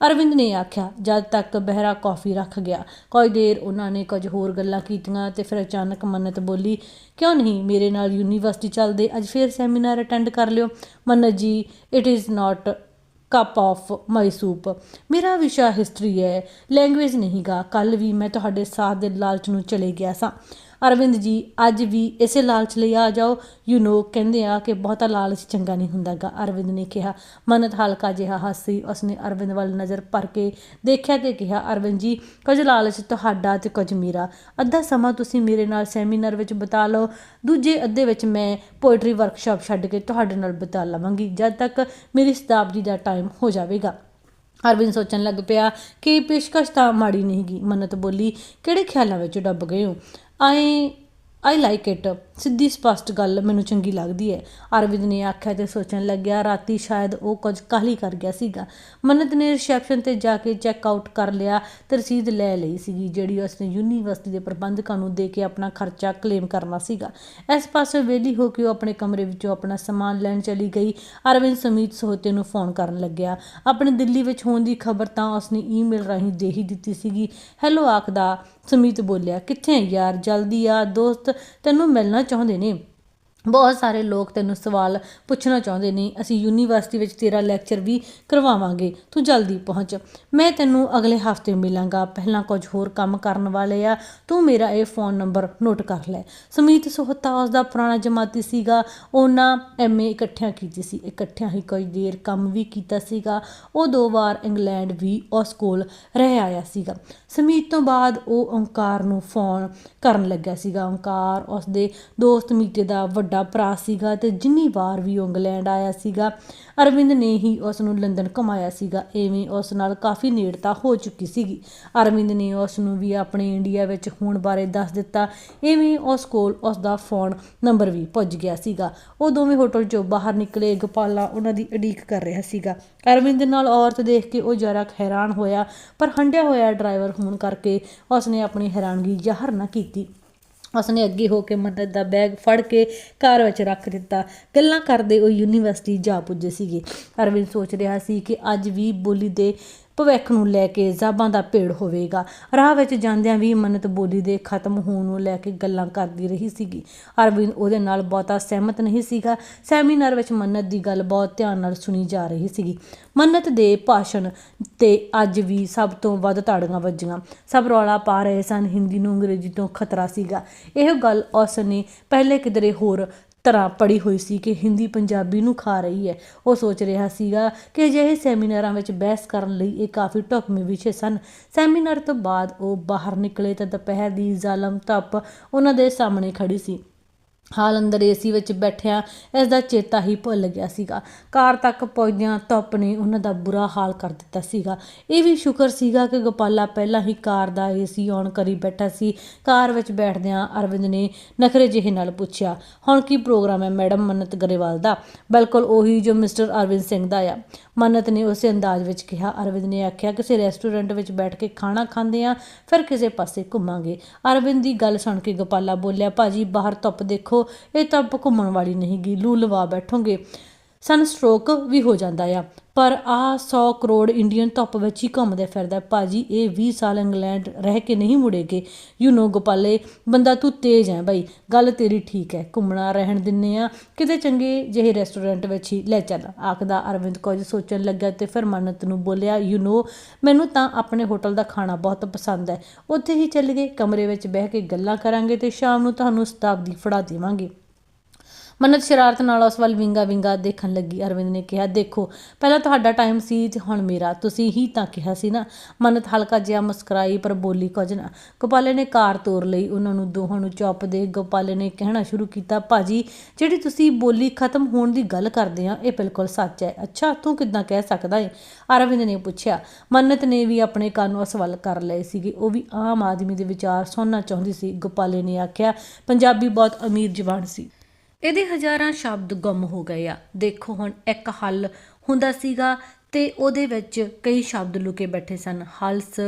ਅਰਵਿੰਦ ਨੇ ਆਖਿਆ, ਜਦ ਤੱਕ ਬਹਿਰਾ ਕਾਫੀ ਰੱਖ ਗਿਆ, ਕੋਈ ਦੇਰ ਉਹਨਾਂ ਨੇ ਕੁਝ ਹੋਰ ਗੱਲਾਂ ਕੀਤੀਆਂ ਤੇ ਫਿਰ ਅਚਾਨਕ ਮੰਨਤ ਬੋਲੀ, ਕਿਉਂ ਨਹੀਂ, ਮੇਰੇ ਨਾਲ ਯੂਨੀਵਰਸਿਟੀ ਚੱਲਦੇ, ਅੱਜ ਫਿਰ ਸੈਮੀਨਾਰ ਅਟੈਂਡ ਕਰ ਲਿਓ। Mannat ji it is not cup of my soup ਮੇਰਾ ਵਿਸ਼ਾ ਹਿਸਟਰੀ ਹੈ ਲੈਂਗੁਏਜ ਨਹੀਂਗਾ ਕੱਲ ਵੀ ਮੈਂ ਤੁਹਾਡੇ ਸਾਥ ਦੇ ਲਾਲਚ ਨੂੰ ਚਲੇ ਗਿਆ ਸਾਂ। ਅਰਵਿੰਦ ਜੀ, ਅੱਜ ਵੀ ਇਸੇ ਲਾਲਚ ਲਈ ਆ ਜਾਓ। ਯੂ نو ਕਹਿੰਦੇ ਆ ਕਿ ਬਹੁਤਾ ਲਾਲਚ ਚੰਗਾ ਨਹੀਂ ਹੁੰਦਾਗਾ, ਅਰਵਿੰਦ ਨੇ ਕਿਹਾ। ਮਨਤ ਹਲਕਾ ਜਿਹਾ ਹੱਸੀ ਉਸਨੇ ਅਰਵਿੰਦ ਵੱਲ ਨਜ਼ਰ ਭਰ ਕੇ ਦੇਖਿਆ ਤੇ ਕਿਹਾ, ਅਰਵਿੰਦ ਜੀ, ਕੁਝ ਲਾਲਚ ਤੁਹਾਡਾ ਤੇ ਕੁਝ ਮੇਰਾ। ਅੱਧਾ ਸਮਾਂ ਤੁਸੀਂ ਮੇਰੇ ਨਾਲ ਸੈਮੀਨਾਰ ਵਿੱਚ ਬਿਤਾ ਲਓ। ਦੂਜੇ ਅੱਧੇ ਵਿੱਚ ਮੈਂ ਪੋਇਟਰੀ ਵਰਕਸ਼ਾਪ ਛੱਡ ਕੇ ਤੁਹਾਡੇ ਨਾਲ ਬਿਤਾ ਲਵਾਂਗੀ, ਜਦ ਤੱਕ ਮੇਰੀ ਸ਼ਤਾਬਦੀ ਦਾ ਟਾਈਮ ਹੋ ਜਾਵੇਗਾ। ਅਰਵਿੰਦ ਸੋਚਣ ਲੱਗ ਪਿਆ ਕਿ ਪੇਸ਼ਕਸ਼ ਤਾਂ ਮਾੜੀ ਨਹੀਂ ਗਈ ਮੰਨਤ ਬੋਲੀ, ਕਿਹੜੇ ਖਿਆਲਾਂ ਵਿੱਚ ਡੁੱਬ ਗਏ ਹੋ? ਆਈ ਆਈ ਲਾਈਕ ਇਟ ਸਿੱਧੀ ਸਪਸ਼ਟ ਗੱਲ ਮੈਨੂੰ ਚੰਗੀ ਲੱਗਦੀ ਹੈ। ਅਰਵਿੰਦ ਨੇ ਆਖਿਆ ਤੇ ਸੋਚਣ ਲੱਗਿਆ, ਰਾਤੀ ਸ਼ਾਇਦ ਉਹ ਕੁਝ ਕਾਹਲੀ ਕਰ ਗਿਆ ਸੀਗਾ। ਮੰਨਤ ਨੇ ਰਿਸੈਪਸ਼ਨ ਤੇ ਜਾ ਕੇ ਚੈੱਕ ਆਊਟ ਕਰ ਲਿਆ ਤੇ ਰਸੀਦ ਲੈ ਲਈ ਸੀਗੀ, ਜਿਹੜੀ ਉਸਨੇ ਯੂਨੀਵਰਸਿਟੀ ਦੇ ਪ੍ਰਬੰਧਕਾਂ ਨੂੰ ਦੇ ਕੇ ਆਪਣਾ ਖਰਚਾ ਕਲੇਮ ਕਰਨਾ ਸੀਗਾ। ਇਸ ਪਾਸੇ ਵੇਲੀ ਹੋ ਕੇ ਉਹ ਆਪਣੇ ਕਮਰੇ ਵਿੱਚੋਂ ਆਪਣਾ ਸਮਾਨ ਲੈਣ ਚਲੀ ਗਈ। ਅਰਵਿੰਦ ਸਮੀਤ ਸੋਹਤੇ ਨੂੰ ਫੋਨ ਕਰਨ ਲੱਗਿਆ। ਆਪਣੇ ਦਿੱਲੀ ਵਿੱਚ ਹੋਣ ਦੀ ਖਬਰ ਤਾਂ ਉਸਨੇ ਈਮੇਲ ਰਾਹੀਂ ਦੇ ਹੀ ਦਿੱਤੀ ਸੀਗੀ। ਹੈਲੋ, ਆਖਦਾ ਸਮੀਤ ਬੋਲਿਆ, ਕਿੱਥੇ ਯਾਰ? ਜਲਦੀ ਆ, ਦੋਸਤ, ਤੈਨੂੰ ਮਿਲਣਾ ਚਾਹੁੰਦੇ ਨੇ। ਬਹੁਤ ਸਾਰੇ ਲੋਕ ਤੈਨੂੰ ਸਵਾਲ ਪੁੱਛਣਾ ਚਾਹੁੰਦੇ ਨੇ, ਅਸੀਂ ਯੂਨੀਵਰਸਿਟੀ ਵਿੱਚ ਤੇਰਾ ਲੈਕਚਰ ਵੀ ਕਰਵਾਵਾਂਗੇ। ਤੂੰ ਜਲਦੀ ਪਹੁੰਚ। ਮੈਂ ਤੈਨੂੰ ਅਗਲੇ ਹਫ਼ਤੇ ਮਿਲਾਂਗਾ। ਪਹਿਲਾਂ ਕੁਝ ਹੋਰ ਕੰਮ ਕਰਨ ਵਾਲੇ ਆ। ਤੂੰ ਮੇਰਾ ਇਹ ਫੋਨ ਨੰਬਰ ਨੋਟ ਕਰ ਲੈ। ਸਮੀਤ ਸੋਹਤਾ ਉਸ ਦਾ ਪੁਰਾਣਾ ਜਮਾਤੀ ਸੀਗਾ। ਉਹਨਾਂ ਐਮਏ ਇਕੱਠਿਆਂ ਕੀਤੀ ਸੀ। ਇਕੱਠਿਆਂ ਹੀ ਕੁਝ ਦੇਰ ਕੰਮ ਵੀ ਕੀਤਾ ਸੀਗਾ। ਉਹ ਦੋ ਵਾਰ ਇੰਗਲੈਂਡ ਵੀ ਉਸ ਕੋਲ ਰਹਿ ਆਇਆ ਸੀਗਾ। ਸਮੀਤ ਤੋਂ ਬਾਅਦ ਉਹ ਓਂਕਾਰ ਨੂੰ ਫੋਨ ਕਰਨ ਲੱਗਿਆ ਸੀਗਾ। ਓੰਕਾਰ ਉਸ ਦੇ ਦੋਸਤ ਮੀਤੇ ਦਾ ਵੱਡਾ ਭਰਾ ਸੀਗਾ ਤੇ ਜਿੰਨੀ ਵਾਰ ਵੀ ਉਹ ਇੰਗਲੈਂਡ ਆਇਆ ਸੀਗਾ ਅਰਵਿੰਦ ਨੇ ਹੀ ਉਸ ਨੂੰ ਲੰਡਨ ਘੁਮਾਇਆ ਸੀਗਾ। ਐਵੇਂ ਉਸ ਨਾਲ ਕਾਫੀ ਨੇੜਤਾ ਹੋ ਚੁੱਕੀ ਸੀਗੀ। ਅਰਵਿੰਦ ਨੇ ਉਸ ਨੂੰ ਵੀ ਆਪਣੇ ਇੰਡੀਆ ਵਿੱਚ ਹੋਣ ਬਾਰੇ ਦੱਸ ਦਿੱਤਾ। ਐਵੇਂ ਉਸ ਕੋਲ ਉਸ ਦਾ ਫੋਨ ਨੰਬਰ ਵੀ ਪੁੱਜ ਗਿਆ ਸੀਗਾ। ਉਹ ਦੋਵੇਂ ਹੋਟਲ ਚੋਂ ਬਾਹਰ ਨਿਕਲੇ ਗੋਪਾਲਾ ਉਹਨਾਂ ਦੀ ਉਡੀਕ ਕਰ ਰਿਹਾ ਸੀਗਾ। ਅਰਵਿੰਦ ਨਾਲ ਔਰਤ ਦੇਖ ਕੇ ਉਹ ਜਰਾ ਹੈਰਾਨ ਹੋਇਆ, ਪਰ ਹੰਡਿਆ ਹੋਇਆ ਡਰਾਈਵਰ ਹੋਣ ਕਰਕੇ ਉਸ ਨੇ ਆਪਣੀ ਹੈਰਾਨਗੀ ਜ਼ਾਹਰ ਨਾ ਕੀਤੀ। ਉਸਨੇ ਅੱਗੇ ਹੋ ਕੇ ਮੰਨਤ ਦਾ ਬੈਗ ਫੜ ਕੇ ਕਾਰ ਵਿੱਚ ਰੱਖ ਦਿੱਤਾ। ਗੱਲਾਂ ਕਰਦੇ ਉਹ ਯੂਨੀਵਰਸਿਟੀ ਜਾ ਪੁੱਜੇ ਸੀਗੇ। ਅਰਵਿੰਦ ਸੋਚ ਰਿਹਾ ਸੀ ਕਿ ਅੱਜ ਵੀ ਬੋਲੀ ਦੇ ਭਵਿੱਖ ਨੂੰ ਲੈ ਕੇ ਜ਼ਾਬਾਂ ਦਾ ਭੇੜ ਹੋਵੇਗਾ। ਰਾਹ ਵਿੱਚ ਜਾਂਦਿਆਂ ਵੀ ਮੰਨਤ ਬੋਲੀ ਦੇ ਖਤਮ ਹੋਣ ਨੂੰ ਲੈ ਕੇ ਗੱਲਾਂ ਕਰਦੀ ਰਹੀ ਸੀਗੀ। ਅਰਵਿੰਦ ਉਹਦੇ ਨਾਲ ਬਹੁਤਾ ਸਹਿਮਤ ਨਹੀਂ ਸੀਗਾ। ਸੈਮੀਨਾਰ ਵਿੱਚ ਮੰਨਤ ਦੀ ਗੱਲ ਬਹੁਤ ਧਿਆਨ ਨਾਲ ਸੁਣੀ ਜਾ ਰਹੀ ਸੀਗੀ। ਮੰਨਤ ਦੇ ਭਾਸ਼ਣ ਤੇ ਅੱਜ ਵੀ ਸਭ ਤੋਂ ਵੱਧ ਤਾੜੀਆਂ ਵੱਜੀਆਂ। ਸਭ ਰੌਲਾ ਪਾ ਰਹੇ ਸਨ। ਹਿੰਦੀ ਨੂੰ ਅੰਗਰੇਜ਼ੀ ਤੋਂ ਖਤਰਾ ਸੀਗਾ। ਇਹ ਗੱਲ ਉਸ ਨੇ ਪਹਿਲੇ ਕਿਧਰੇ ਹੋਰ ਤਰ੍ਹਾਂ ਪੜੀ ਹੋਈ ਸੀ ਕਿ ਹਿੰਦੀ ਪੰਜਾਬੀ ਨੂੰ ਖਾ ਰਹੀ ਹੈ। ਉਹ ਸੋਚ ਰਿਹਾ ਸੀਗਾ ਕਿ ਅਜਿਹੇ ਸੈਮੀਨਾਰਾਂ ਵਿੱਚ ਬਹਿਸ ਕਰਨ ਲਈ ਇਹ ਕਾਫੀ ਢੁਕਵੇਂ ਵਿਸ਼ੇ ਸਨ। ਸੈਮੀਨਾਰ ਤੋਂ ਬਾਅਦ ਉਹ ਬਾਹਰ ਨਿਕਲੇ ਤਾਂ ਦੁਪਹਿਰ ਦੀ ਜ਼ਾਲਮ ਧੱਪ ਉਹਨਾਂ ਦੇ ਸਾਹਮਣੇ ਖੜੀ ਸੀ। ਹਾਲ ਅੰਦਰ ਏਸੀ ਵਿੱਚ ਬੈਠਿਆ ਇਸ ਦਾ ਚੇਤਾ ਹੀ ਭੁੱਲ ਗਿਆ ਸੀਗਾ। ਕਾਰ ਤੱਕ ਪਹੁੰਚਦਿਆਂ ਧੁੱਪ ਨੇ ਉਹਨਾਂ ਦਾ ਬੁਰਾ ਹਾਲ ਕਰ ਦਿੱਤਾ ਸੀਗਾ। ਇਹ ਵੀ ਸ਼ੁਕਰ ਸੀਗਾ ਕਿ ਗੋਪਾਲਾ ਪਹਿਲਾਂ ਹੀ ਕਾਰ ਦਾ ਏਸੀ ਔਨ ਕਰੀ ਬੈਠਾ ਸੀ। ਕਾਰ ਵਿੱਚ ਬੈਠਦਿਆਂ ਅਰਵਿੰਦ ਨੇ ਨਖਰੇ ਜਿਹੇ ਨਾਲ ਪੁੱਛਿਆ, ਹੁਣ ਕੀ ਪ੍ਰੋਗਰਾਮ ਹੈ ਮੈਡਮ ਮੰਨਤ ਗਰੇਵਾਲ ਦਾ? ਬਿਲਕੁਲ ਉਹੀ ਜੋ ਮਿਸਟਰ ਅਰਵਿੰਦ ਸਿੰਘ ਦਾ ਆ। ਮੰਨਤ ਨੇ ਉਸੇ ਅੰਦਾਜ਼ ਵਿੱਚ ਕਿਹਾ। ਅਰਵਿੰਦ ਨੇ ਆਖਿਆ, ਕਿਸੇ ਰੈਸਟੋਰੈਂਟ ਵਿੱਚ ਬੈਠ ਕੇ ਖਾਣਾ ਖਾਂਦੇ ਆ, ਫਿਰ ਕਿਸੇ ਪਾਸੇ ਘੁੰਮਾਂਗੇ। ਅਰਵਿੰਦ ਦੀ ਗੱਲ ਸੁਣ ਕੇ ਗੋਪਾਲਾ ਬੋਲਿਆ, ਭਾਜੀ, ਬਾਹਰ ਧੁੱਪ ਦੇਖੋ। ਇਹ ਧੁੱਪ ਘੁੰਮਣ ਵਾਲੀ ਨਹੀਂ ਗੀ ਲੂ ਲਵਾ ਬੈਠੋਗੇ। ਸਨਸਟ੍ਰੋਕ ਵੀ ਹੋ ਜਾਂਦਾ ਆ ਪਰ ਆ 100 ਕਰੋੜ ਇੰਡੀਅਨ ਧੁੱਪ ਵਿੱਚ ਹੀ ਘੁੰਮਦੇ ਫਿਰਦਾ ਭਾਜੀ ਇਹ 20 ਸਾਲ ਇੰਗਲੈਂਡ ਰਹਿ ਕੇ ਨਹੀਂ ਮੁੜੇਗੇ ਯੂ نو ਗੋਪਾਲੇ ਬੰਦਾ ਤੂੰ ਤੇਜ਼ ਹੈ ਬਾਈ ਗੱਲ ਤੇਰੀ ਠੀਕ ਹੈ ਘੁੰਮਣਾ ਰਹਿਣ ਦਿੰਨੇ ਆ ਕਿਤੇ ਚੰਗੇ ਜਿਹੇ ਰੈਸਟੋਰੈਂਟ ਵਿੱਚ ਹੀ ਲੈ ਚੱਲ ਆਖਦਾ ਅਰਵਿੰਦ ਕੁਝ ਸੋਚਣ ਲੱਗਾ ਤੇ ਫਿਰ ਮੰਨਤ ਨੂੰ ਬੋਲਿਆ ਯੂ نو ਮੈਨੂੰ ਤਾਂ ਆਪਣੇ ਹੋਟਲ ਦਾ ਖਾਣਾ ਬਹੁਤ ਪਸੰਦ ਹੈ ਉੱਥੇ ਹੀ ਚੱਲ ਗਏ ਕਮਰੇ ਵਿੱਚ ਬਹਿ ਕੇ ਗੱਲਾਂ ਕਰਾਂਗੇ ਤੇ ਸ਼ਾਮ ਨੂੰ ਤੁਹਾਨੂੰ ਸ਼ਤਾਬਦੀ ਫੜਾ ਦੇਵਾਂਗੇ ਮੰਨਤ ਸ਼ਰਾਰਤ ਨਾਲ ਉਸ ਵੱਲ ਵਿੰਗਾ ਵਿੰਗਾ ਦੇਖਣ ਲੱਗੀ। ਅਰਵਿੰਦ ਨੇ ਕਿਹਾ, ਦੇਖੋ, ਪਹਿਲਾਂ ਤੁਹਾਡਾ ਟਾਈਮ ਸੀ ਤੇ ਹੁਣ ਮੇਰਾ। ਤੁਸੀਂ ਹੀ ਤਾਂ ਕਿਹਾ ਸੀ ਨਾ, ਮੰਨਤ ਹਲਕਾ ਜਿਹਾ ਮੁਸਕਰਾਈ ਪਰ ਬੋਲੀ ਕੁਝ ਨਾ। ਗੋਪਾਲੇ ਨੇ ਕਾਰ ਤੋਰ ਲਈ, ਉਹਨਾਂ ਨੂੰ ਦੋਹਾਂ ਨੂੰ ਚੁੱਪ ਦੇ ਗੋਪਾਲੇ ਨੇ ਕਹਿਣਾ ਸ਼ੁਰੂ ਕੀਤਾ, ਭਾਜੀ, ਜਿਹੜੀ ਤੁਸੀਂ ਬੋਲੀ ਖਤਮ ਹੋਣ ਦੀ ਗੱਲ ਕਰਦੇ ਆ, ਇਹ ਬਿਲਕੁਲ ਸੱਚ ਹੈ। ਅੱਛਾ, ਤੂੰ ਕਿੱਦਾਂ ਕਹਿ ਸਕਦਾ ਹੈ ਅਰਵਿੰਦ ਨੇ ਪੁੱਛਿਆ। ਮੰਨਤ ਨੇ ਵੀ ਆਪਣੇ ਕੰਨ ਉਸ ਵੱਲ ਕਰ ਲਏ ਸੀਗੇ। ਉਹ ਵੀ ਆਮ ਆਦਮੀ ਦੇ ਵਿਚਾਰ ਸੁਣਨਾ ਚਾਹੁੰਦੀ ਸੀ। ਗੋਪਾਲੇ ਨੇ ਆਖਿਆ, ਪੰਜਾਬੀ ਬਹੁਤ ਅਮੀਰ ਜ਼ਬਾਨ ਸੀ। ਇਹਦੇ ਹਜ਼ਾਰਾਂ ਸ਼ਬਦ ਗੁੰਮ ਹੋ ਗਏ ਆ। ਦੇਖੋ ਹੁਣ ਇੱਕ ਹੱਲ ਹੁੰਦਾ ਸੀਗਾ ਤੇ ਉਹਦੇ ਵਿੱਚ ਕਈ ਸ਼ਬਦ ਲੁਕੇ ਬੈਠੇ ਸਨ। ਹਲਸ,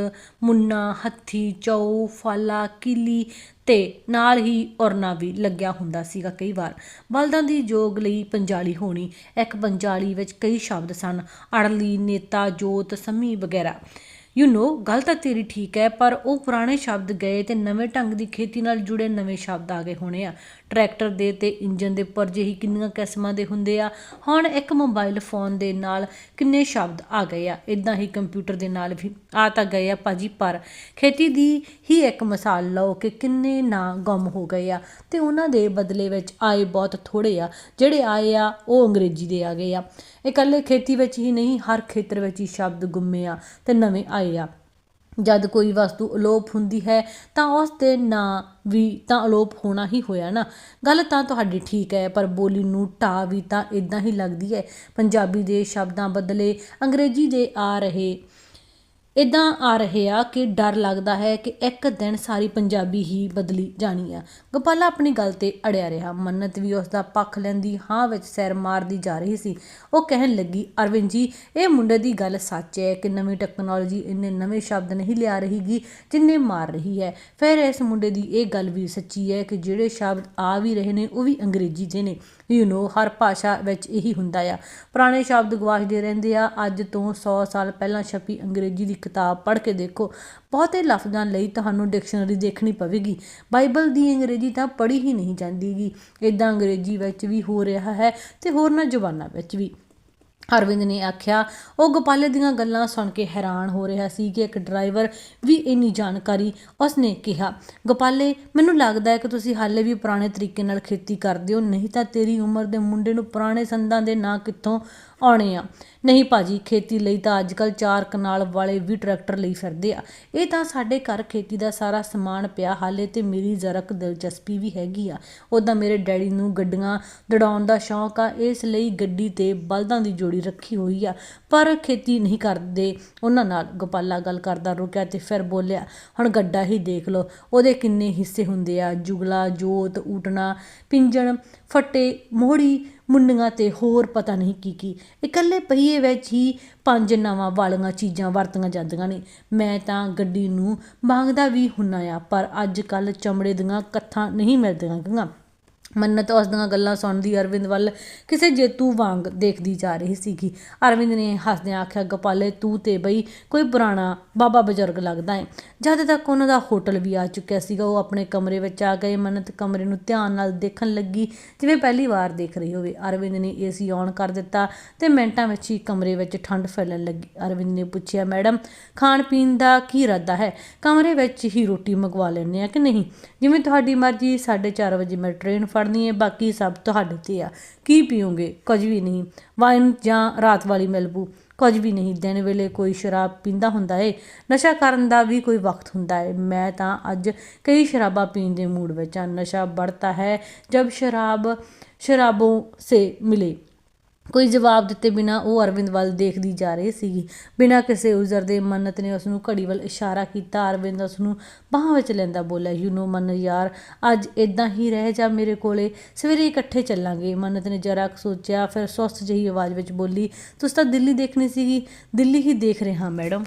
ਮੁੰਨਾ, ਹੱਥੀ, ਚੌ, ਫਾਲਾ, ਕਿਲੀ ਤੇ ਨਾਲ ਹੀ ਔਰਨਾ ਵੀ ਲੱਗਿਆ ਹੁੰਦਾ ਸੀਗਾ ਕਈ ਵਾਰ। ਬਲਦਾਂ ਦੀ ਜੋਗ ਲਈ ਪੰਜਾਲੀ ਹੋਣੀ, ਇੱਕ ਪੰਜਾਲੀ ਵਿੱਚ ਕਈ ਸ਼ਬਦ ਸਨ। ਅੜਲੀ, ਨੇਤਾ, ਜੋਤ, ਸੰਮੀ ਵਗੈਰਾ। ਯੂ نو ਗੱਲ ਤਾਂ ਤੇਰੀ ਠੀਕ ਹੈ, ਪਰ ਉਹ ਪੁਰਾਣੇ ਸ਼ਬਦ ਗਏ ਤੇ ਨਵੇਂ ਢੰਗ ਦੀ ਖੇਤੀ ਨਾਲ ਜੁੜੇ ਨਵੇਂ ਸ਼ਬਦ ਆ ਗਏ ਹੋਣੇ ਆ। ਟਰੈਕਟਰ ਦੇ ਤੇ ਇੰਜਨ ਦੇ ਪਰਜੇ ਹੀ ਕਿੰਨੀਆਂ ਕਿਸਮਾਂ ਦੇ ਹੁੰਦੇ ਆ। ਹੁਣ ਇੱਕ ਮੋਬਾਈਲ ਫੋਨ ਦੇ ਨਾਲ ਕਿੰਨੇ ਸ਼ਬਦ ਆ ਗਏ ਆ। ਇਦਾਂ ਹੀ ਕੰਪਿਊਟਰ ਦੇ ਨਾਲ ਵੀ ਆ ਤਾਂ ਗਏ ਆ ਭਾਜੀ, ਪਰ ਖੇਤੀ ਦੀ ਹੀ ਇੱਕ ਮਿਸਾਲ ਲਓ ਕਿ ਕਿੰਨੇ ਨਾਂ ਗੁੰਮ ਹੋ ਗਏ ਆ ਤੇ ਉਹਨਾਂ ਦੇ ਬਦਲੇ ਵਿੱਚ ਆਏ ਬਹੁਤ ਥੋੜੇ ਆ, ਜਿਹੜੇ ਆਏ ਆ ਉਹ ਅੰਗਰੇਜ਼ੀ ਦੇ ਆ ਗਏ ਆ। ਇਕੱਲੇ ਖੇਤੀ ਵਿੱਚ ਹੀ ਨਹੀਂ, ਹਰ ਖੇਤਰ ਵਿੱਚ ਹੀ ਸ਼ਬਦ ਗੁੰਮੇ ਆ ਤੇ ਨਵੇਂ ਆਏ ਆ। ਜਦ ਕੋਈ ਵਸਤੂ ਅਲੋਪ ਹੁੰਦੀ ਹੈ, ਤਾਂ ਉਸ ਦੇ ਨਾਂ ਵੀ ਤਾਂ ਅਲੋਪ ਹੋਣਾ ਹੀ ਹੋਇਆ ਨਾ। ਗੱਲ ਤਾਂ ਤੁਹਾਡੀ ਠੀਕ ਹੈ, ਪਰ ਬੋਲੀ ਨੂੰ ਢਾ ਵੀ ਤਾਂ ਇਦਾਂ ਹੀ ਲੱਗਦੀ ਹੈ। ਪੰਜਾਬੀ ਦੇ ਸ਼ਬਦਾਂ ਬਦਲੇ ਅੰਗਰੇਜ਼ੀ ਦੇ ਆ ਰਹੇ ਇੱਦਾਂ ਆ ਰਹੇ ਆ ਕਿ ਡਰ ਲੱਗਦਾ ਹੈ ਕਿ ਇੱਕ ਦਿਨ ਸਾਰੀ ਪੰਜਾਬੀ ਹੀ ਬਦਲੀ ਜਾਣੀ ਆ। ਗੋਪਾਲਾ ਆਪਣੀ ਗੱਲ ਤੇ ਅੜਿਆ ਰਿਹਾ। ਮੰਨਤ ਵੀ ਉਸ ਦਾ ਪੱਖ ਲੈਂਦੀ ਹਾਂ ਵਿੱਚ ਸਿਰ ਮਾਰਦੀ ਜਾ ਰਹੀ ਸੀ। ਉਹ ਕਹਿਣ ਲੱਗੀ, ਅਰਵਿੰਦ ਜੀ, ਇਹ ਮੁੰਡੇ ਦੀ ਗੱਲ ਸੱਚ ਹੈ ਕਿ ਨਵੀਂ ਟੈਕਨੋਲੋਜੀ ਇੰਨੇ ਨਵੇਂ ਸ਼ਬਦ ਨਹੀਂ ਲਿਆ ਰਹੀਗੀ ਜਿੰਨੇ ਮਾਰ ਰਹੀ ਹੈ। ਫਿਰ ਇਸ ਮੁੰਡੇ ਦੀ ਇਹ ਗੱਲ ਵੀ ਸੱਚੀ ਹੈ ਕਿ ਜਿਹੜੇ ਸ਼ਬਦ ਆ ਵੀ ਰਹੇ ਨੇ, ਉਹ ਵੀ ਅੰਗਰੇਜ਼ੀ ਦੇ ਨੇ। ਯੂ نو ਹਰ ਭਾਸ਼ਾ ਵਿੱਚ ਇਹੀ ਹੁੰਦਾ ਆ। ਪੁਰਾਣੇ ਸ਼ਬਦ ਗਵਾਚਦੇ ਰਹਿੰਦੇ ਆ। ਅੱਜ ਤੋਂ 100 ਸਾਲ ਪਹਿਲਾਂ ਛਪੀ ਅੰਗਰੇਜ਼ੀ ਦੀ ਕਿਤਾਬ ਪੜ੍ਹ ਕੇ ਦੇਖੋ, ਬਹੁਤੇ ਲਫ਼ਜ਼ਾਂ ਲਈ ਤੁਹਾਨੂੰ ਡਿਕਸ਼ਨਰੀ ਦੇਖਣੀ ਪਵੇਗੀ। ਬਾਈਬਲ ਦੀ ਅੰਗਰੇਜ਼ੀ ਤਾਂ ਪੜ੍ਹੀ ਹੀ ਨਹੀਂ ਜਾਂਦੀਗੀ। ਇਦਾਂ ਅੰਗਰੇਜ਼ੀ ਵਿੱਚ ਵੀ ਹੋ ਰਿਹਾ ਹੈ ਤੇ ਹੋਰਨਾਂ ਜ਼ੁਬਾਨਾਂ ਵਿੱਚ ਵੀ। ਅਰਵਿੰਦ ਨੇ ਆਖਿਆ, ਉਹ ਗੋਪਾਲੇ ਦੀਆਂ ਗੱਲਾਂ ਸੁਣ ਕੇ ਹੈਰਾਨ ਹੋ ਰਿਹਾ ਸੀ ਕਿ ਇੱਕ ਡਰਾਈਵਰ ਵੀ ਇੰਨੀ ਜਾਣਕਾਰੀ ਉਸਨੇ ਕਿਹਾ, ਗੋਪਾਲੇ, ਮੈਨੂੰ ਲੱਗਦਾ ਹੈ ਕਿ ਤੁਸੀਂ ਹਾਲੇ ਵੀ ਪੁਰਾਣੇ ਤਰੀਕੇ ਨਾਲ ਖੇਤੀ ਕਰਦੇ ਹੋ, ਨਹੀਂ ਤਾਂ ਤੇਰੀ ਉਮਰ ਦੇ ਮੁੰਡੇ ਨੂੰ ਪੁਰਾਣੇ ਸੰਦਾਂ ਦੇ ਨਾਂ ਕਿੱਥੋਂ ਆਉਣੇ ਆ। ਨਹੀਂ ਭਾਜੀ, ਖੇਤੀ ਲਈ ਤਾਂ ਅੱਜ ਕੱਲ ਚਾਰ ਕਨਾਲ ਵਾਲੇ ਵੀ ਟਰੈਕਟਰ ਲਈ ਫਿਰਦੇ ਆ। ਇਹ ਤਾਂ ਸਾਡੇ ਘਰ ਖੇਤੀ ਦਾ ਸਾਰਾ ਸਮਾਨ ਪਿਆ, ਹਾਲੇ ਤੇ ਮੇਰੀ ਜ਼ਰਕ ਦਿਲਚਸਪੀ ਵੀ ਹੈਗੀ ਆ। ਉਦਾਂ ਮੇਰੇ ਡੈਡੀ ਨੂੰ ਗੱਡੀਆਂ ਦੜਾਉਣ ਦਾ ਸ਼ੌਂਕ ਆ, ਇਸ ਲਈ ਗੱਡੀ ਤੇ ਬਲਦਾਂ ਦੀ ਜੋੜੀ ਰੱਖੀ ਹੋਈ ਆ। ਪਰ ਖੇਤੀ ਨਹੀਂ ਕਰਦੇ। ਉਹਨਾਂ ਨਾਲ ਗੋਪਾਲਾ ਗੱਲ ਕਰਦਾ ਰੁਕਿਆ ਤੇ ਫਿਰ ਬੋਲਿਆ, ਹੁਣ ਗੱਡਾ ਹੀ ਦੇਖ ਲਓ, ਉਹਦੇ ਕਿੰਨੇ ਹਿੱਸੇ ਹੁੰਦੇ ਆ। ਜੁਗਲਾ, ਜੋਤ, ਊਟਣਾ, ਪਿੰਜਣ ਫੱਟੇ, ਮੋਹੜੀ ਮੁੰਡੀਆਂ ਤੇ ਹੋਰ ਪਤਾ ਨਹੀਂ ਕੀ ਕੀ। ਇਕੱਲੇ ਪਹੀਏ ਵਿੱਚ ਹੀ ਪੰਜ ਨਵਾਂ ਵਾਲੀਆਂ ਚੀਜ਼ਾਂ ਵਰਤੀਆਂ ਜਾਂਦੀਆਂ ਨੇ। ਮੈਂ ਤਾਂ ਗੱਡੀ ਨੂੰ ਮੰਗਦਾ ਵੀ ਹੁੰਨਾ ਆ, ਪਰ ਅੱਜ ਕੱਲ ਚਮੜੇ ਦੀਆਂ ਕੱਥਾਂ ਨਹੀਂ ਮਿਲਦੀਆਂ ਗੀਆਂ। ਮੰਨਤ ਉਸ ਦੀਆਂ ਗੱਲਾਂ ਸੁਣਦੀ ਅਰਵਿੰਦ ਵੱਲ ਕਿਸੇ ਜੇਤੂ ਵਾਂਗ ਦੇਖਦੀ ਜਾ ਰਹੀ ਸੀਗੀ। ਅਰਵਿੰਦ ਨੇ ਹੱਸਦਿਆਂ ਆਖਿਆ, ਗੋਪਾਲੇ, ਤੂੰ ਤੇ ਬਈ ਕੋਈ ਪੁਰਾਣਾ ਬਾਬਾ ਬਜ਼ੁਰਗ ਲੱਗਦਾ ਹੈ ਜਦ ਤੱਕ ਉਹਨਾਂ ਦਾ ਹੋਟਲ ਵੀ ਆ ਚੁੱਕਿਆ ਸੀਗਾ, ਉਹ ਆਪਣੇ ਕਮਰੇ ਵਿੱਚ ਆ ਗਏ। ਮੰਨਤ ਕਮਰੇ ਨੂੰ ਧਿਆਨ ਨਾਲ ਦੇਖਣ ਲੱਗੀ, ਜਿਵੇਂ ਪਹਿਲੀ ਵਾਰ ਦੇਖ ਰਹੀ ਹੋਵੇ। ਅਰਵਿੰਦ ਨੇ ਏਸੀ ਔਨ ਕਰ ਦਿੱਤਾ ਤੇ ਮਿੰਟਾਂ ਵਿੱਚ ਹੀ ਕਮਰੇ ਵਿੱਚ ਠੰਡ ਫੈਲਣ ਲੱਗੀ। ਅਰਵਿੰਦ ਨੇ ਪੁੱਛਿਆ, ਮੈਡਮ, ਖਾਣ ਪੀਣ ਦਾ ਕੀ ਇਰਾਦਾ ਹੈ? ਕਮਰੇ ਵਿੱਚ ਹੀ ਰੋਟੀ ਮੰਗਵਾ ਲੈਣੇ ਆ ਕਿ ਨਹੀਂ? ਜਿਵੇਂ ਤੁਹਾਡੀ ਮਰਜ਼ੀ 4:30 ਵਜੇ ਮੈਂ ਟ੍ਰੇਨ ਕੱਢਣੀ ਹੈ, ਬਾਕੀ ਸਭ ਤੁਹਾਡੇ ਤੇ ਆ। ਕੀ ਪੀਓਗੇ? ਕੁਝ ਵੀ ਨਹੀਂ। ਵਾਈਨ ਜਾਂ ਰਾਤ ਵਾਲੀ ਮਿਲਬੂ, ਕੁਝ ਵੀ ਨਹੀਂ। ਦਿਨ ਵੇਲੇ ਕੋਈ ਸ਼ਰਾਬ ਪੀਂਦਾ ਹੁੰਦਾ ਹੈ ਨਸ਼ਾ ਕਰਨ ਦਾ ਵੀ ਕੋਈ ਵਕਤ ਹੁੰਦਾ ਹੈ ਮੈਂ ਤਾਂ ਅੱਜ ਕਈ ਸ਼ਰਾਬਾਂ ਪੀਣ ਦੇ ਮੂਡ ਵਿੱਚ ਆ। ਨਸ਼ਾ ਬੜਤਾ ਹੈ ਜਦ ਸ਼ਰਾਬ, ਸ਼ਰਾਬੋਂ ਸੇ ਮਿਲੇ। ਕੋਈ ਜਵਾਬ ਦਿੱਤੇ ਬਿਨਾਂ ਉਹ ਅਰਵਿੰਦ ਵੱਲ ਦੇਖਦੀ ਜਾ ਰਹੀ ਸੀਗੀ। ਬਿਨਾਂ ਕਿਸੇ ਉਜ਼ਰ ਦੇ ਮੰਨਤ ਨੇ ਉਸ ਨੂੰ ਘੜੀ ਵੱਲ ਇਸ਼ਾਰਾ ਕੀਤਾ। ਅਰਵਿੰਦ ਉਸ ਨੂੰ ਬਾਹਾਂ ਵਿੱਚ ਲੈਂਦਾ ਬੋਲਿਆ ਯੂ نو ਮੰਨ ਯਾਰ, ਅੱਜ ਇਦਾਂ ਹੀ ਰਹਿ ਜਾ ਮੇਰੇ ਕੋਲੇ। ਸਵੇਰੇ ਇਕੱਠੇ ਚੱਲਾਂਗੇ। ਮੰਨਤ ਨੇ ਜਰਾ ਕੁ ਸੋਚਿਆ, ਫਿਰ ਸੁਸਤ ਜਿਹੀ ਆਵਾਜ਼ ਵਿੱਚ ਬੋਲੀ, ਤੁਸੀਂ ਤਾਂ ਦਿੱਲੀ ਦੇਖਣੀ ਸੀਗੀ। ਦਿੱਲੀ ਹੀ ਦੇਖ ਰਹੇ ਹਾਂ ਮੈਡਮ।